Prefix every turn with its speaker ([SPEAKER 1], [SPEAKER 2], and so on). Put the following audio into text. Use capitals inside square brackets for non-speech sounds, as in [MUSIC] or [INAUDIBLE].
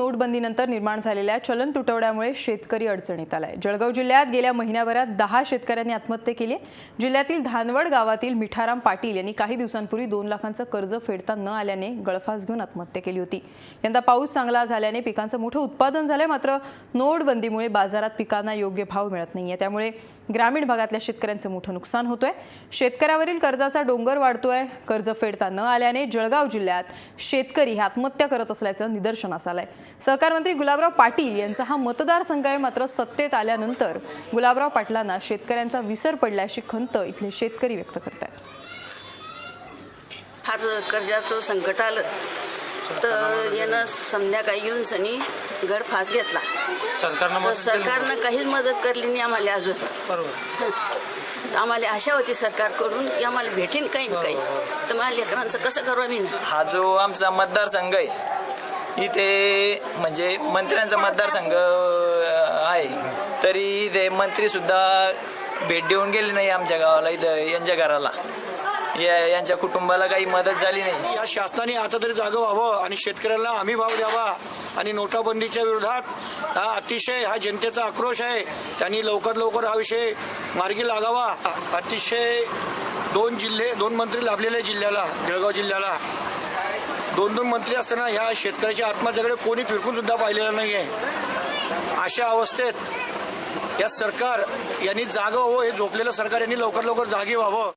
[SPEAKER 1] नोटबंदीनंतर निर्माण झालेल्या चलन तुटवड्यामुळे शेतकरी अडचणीत आलाय. जळगाव जिल्ह्यात गेल्या महिन्याभरात दहा शेतकऱ्यांनी आत्महत्या केली जिल्ह्यातील धानवड गावातील मिठाराम पाटील यांनी काही दिवसांपूर्वी दोन लाखांचं कर्ज फेडता न आल्याने गळफास घेऊन आत्महत्या केली होती. यंदा पाऊस चांगला झाल्याने पिकांचं मोठं उत्पादन झालंय मात्र नोटबंदीमुळे बाजारात पिकांना योग्य भाव मिळत नाहीये. त्यामुळे ग्रामीण भागातल्या शेतकऱ्यांचं मोठं नुकसान होतोय. शेतकऱ्यावरील कर्जाचा डोंगर वाढतोय. कर्ज फेडता न आल्याने जळगाव जिल्ह्यात शेतकरी हे आत्महत्या करत असल्याचं निदर्शनास आलंय. सहकार मंत्री गुलाबराव पाटील यांचा हा मतदारसंघ आहे मात्र सत्तेत आल्यानंतर गुलाबराव पाटलांना शेतकऱ्यांचा विसर पडला अशी खंत इथले शेतकरी व्यक्त करतात
[SPEAKER 2] फार कर्जाचं संकट आलं. तर यानं संध्याकाळी येऊन सनी गड फास घेतला.
[SPEAKER 3] सरकारनं
[SPEAKER 2] सरकारनं काहीच मदत करली नाही आम्हाला अजून. [LAUGHS] आम्हाला आशा होती सरकारकडून की आम्हाला भेटेन काही ना काही. तर मला लेकरांचं कसं करू आम्ही?
[SPEAKER 4] हा जो आमचा मतदारसंघ आहे इथे म्हणजे मंत्र्यांचा मतदारसंघ आहे. तरी इथे मंत्रीसुद्धा भेट देऊन गेले नाही आमच्या गावाला इथं यांच्या घराला. या यांच्या कुटुंबाला काही मदत झाली नाही.
[SPEAKER 5] या शासनाने आता तरी जागं व्हावं आणि शेतकऱ्यांना हमी भाव द्यावा आणि नोटाबंदीच्या विरोधात हा अतिशय हा जनतेचा आक्रोश आहे. त्यांनी लवकर लवकर हा विषय मार्गी लागावा. अतिशय दोन जिल्हे दोन मंत्री लाभलेले जिल्ह्याला जळगाव जिल्ह्याला. दोन दोन मंत्री असताना ह्या शेतकऱ्याच्या आत्महत्याकडे कोणी फिरकून सुद्धा पाहिलेलं नाही आहे अशा अवस्थेत या सरकार यांनी जागं व्हावं हे झोपलेलं सरकार यांनी लवकर लवकर जागी व्हावं.